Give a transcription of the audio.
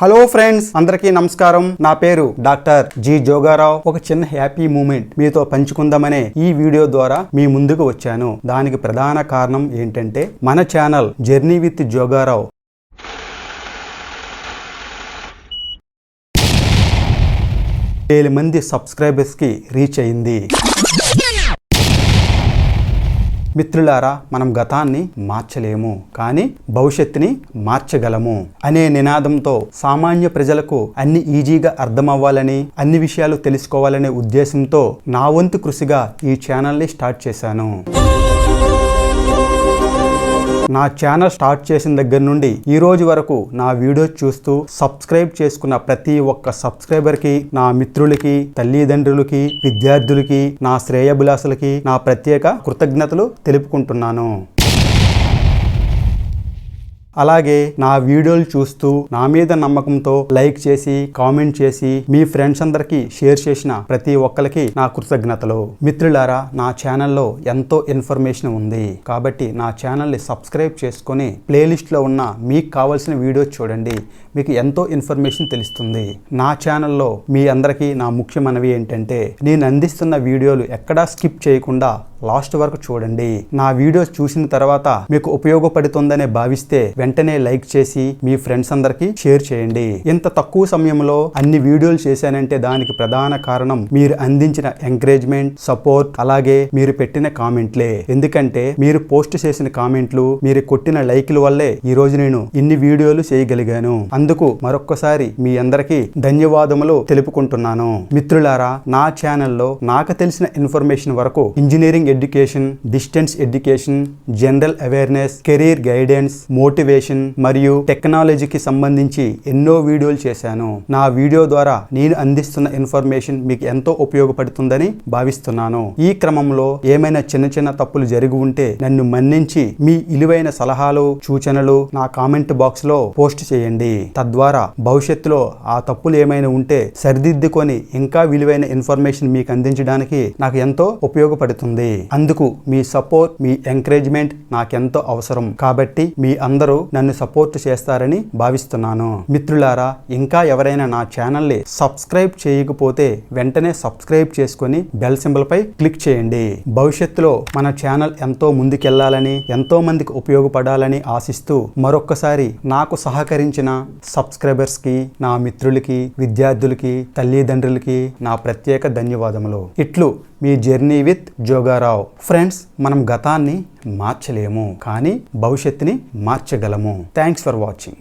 Hello friends అందరికీ నమస్కారం. నా పేరు డాక్టర్ జి జోగారావు. ఒక చిన్న హ్యాపీ మూమెంట్ మీతో పంచుకుందామనే ఈ వీడియో ద్వారా మీ ముందుకు వచ్చాను. దానికి ప్రధాన కారణం ఏంటంటే మన ఛానల్ జర్నీ విత్ జోగారావు. వేల మంది సబ్స్క్రైబర్స్కి రీచ్ అయింది. మిత్రులారా మనం గతాన్ని మార్చలేము కానీ భవిష్యత్తుని మార్చగలము అనే నినాదంతో సామాన్య ప్రజలకు అన్ని ఈజీగా అర్థమవ్వాలని అన్ని విషయాలు తెలుసుకోవాలనే ఉద్దేశంతో నా వంతు కృషిగా ఈ ఛానల్ని స్టార్ట్ చేశాను. నా ఛానల్ స్టార్ట్ చేసిన దగ్గర నుండి ఈ రోజు వరకు నా వీడియో చూస్తూ సబ్స్క్రైబ్ చేసుకున్న ప్రతి ఒక్క సబ్స్క్రైబర్కి నా మిత్రులకి తల్లిదండ్రులకి విద్యార్థులకి నా శ్రేయభిలాసులకి నా ప్రత్యేక కృతజ్ఞతలు తెలుపుకుంటున్నాను. అలాగే నా వీడియోలు చూస్తూ నా మీద నమ్మకంతో లైక్ చేసి కామెంట్ చేసి మీ ఫ్రెండ్స్ అందరికీ షేర్ చేసిన ప్రతి ఒక్కరికి నా కృతజ్ఞతలు. మిత్రులారా నా ఛానల్లో ఎంతో ఇన్ఫర్మేషన్ ఉంది. కాబట్టి నా ఛానల్ని సబ్స్క్రైబ్ చేసుకొని ప్లేలిస్ట్లో ఉన్న మీకు కావాల్సిన వీడియోస్ చూడండి. మీకు ఎంతో ఇన్ఫర్మేషన్ తెలుస్తుంది. నా ఛానల్లో మీ అందరికీ నా ముఖ్య మనవి ఏంటంటే నేను అందిస్తున్న వీడియోలు ఎక్కడా స్కిప్ చేయకుండా లాస్ట్ వరకు చూడండి. నా వీడియోస్ చూసిన తర్వాత మీకు ఉపయోగపడుతుందనే భావిస్తే వెంటనే లైక్ చేసి మీ ఫ్రెండ్స్ అందరికీ షేర్ చేయండి. ఇంత తక్కువ సమయంలో అన్ని వీడియోలు చేశానంటే దానికి ప్రధాన కారణం మీరు అందించిన ఎంకరేజ్మెంట్ సపోర్ట్ అలాగే మీరు పెట్టిన కామెంట్లే. ఎందుకంటే మీరు పోస్ట్ చేసిన కామెంట్లు మీరు కొట్టిన లైక్ల వల్లే ఈ రోజు నేను ఇన్ని వీడియోలు చేయగలిగాను. అందుకు మరొక్కసారి మీ అందరికీ ధన్యవాదములు తెలుపుకుంటున్నాను. మిత్రులారా నా ఛానల్లో నాకు తెలిసిన ఇన్ఫర్మేషన్ వరకు engineering education distance education general awareness career guidance motivation మరియు టెక్నాలజీకి సంబంధించి ఎన్నో వీడియోలు చేశాను. నా వీడియో ద్వారా నేను అందిస్తున్న ఇన్ఫర్మేషన్ మీకు ఎంతో ఉపయోగపడుతుందని భావిస్తున్నాను. ఈ క్రమంలో ఏమైనా చిన్న చిన్న తప్పులు జరిగి ఉంటే నన్ను మన్నించి మీ ఇలువైన సలహాలు సూచనలు నా కామెంట్ బాక్స్లో పోస్ట్ చేయండి. తద్వారా భవిష్యత్తులో ఆ తప్పులు ఏమైనా ఉంటే సరిదిద్దుకొని ఇంకా విలువైన ఇన్ఫర్మేషన్ మీకు అందించడానికి నాకు ఎంతో ఉపయోగపడుతుంది. అందుకు మీ సపోర్ట్ మీ ఎంకరేజ్మెంట్ నాకెంతో అవసరం. కాబట్టి మీ అందరూ నన్ను సపోర్ట్ చేస్తారని భావిస్తున్నాను. మిత్రులారా ఇంకా ఎవరైనా నా ఛానల్ని సబ్స్క్రైబ్ చేయకపోతే వెంటనే సబ్స్క్రైబ్ చేసుకొని బెల్ సింబల్ పై క్లిక్ చేయండి. భవిష్యత్తులో మన ఛానల్ ఎంతో ముందుకెళ్ళాలని ఎంతో మందికి ఉపయోగపడాలని ఆశిస్తూ మరొక్కసారి నాకు సహకరించిన సబ్స్క్రైబర్స్కి నా మిత్రులకి విద్యార్థులకి తల్లిదండ్రులకి నా ప్రత్యేక ధన్యవాదములు. ఇట్లు మీ జర్నీ విత్ జోగారావు. ఫ్రెండ్స్ మనం గతాన్ని మార్చలేము కానీ భవిష్యత్తుని మార్చగలము. Thanks for watching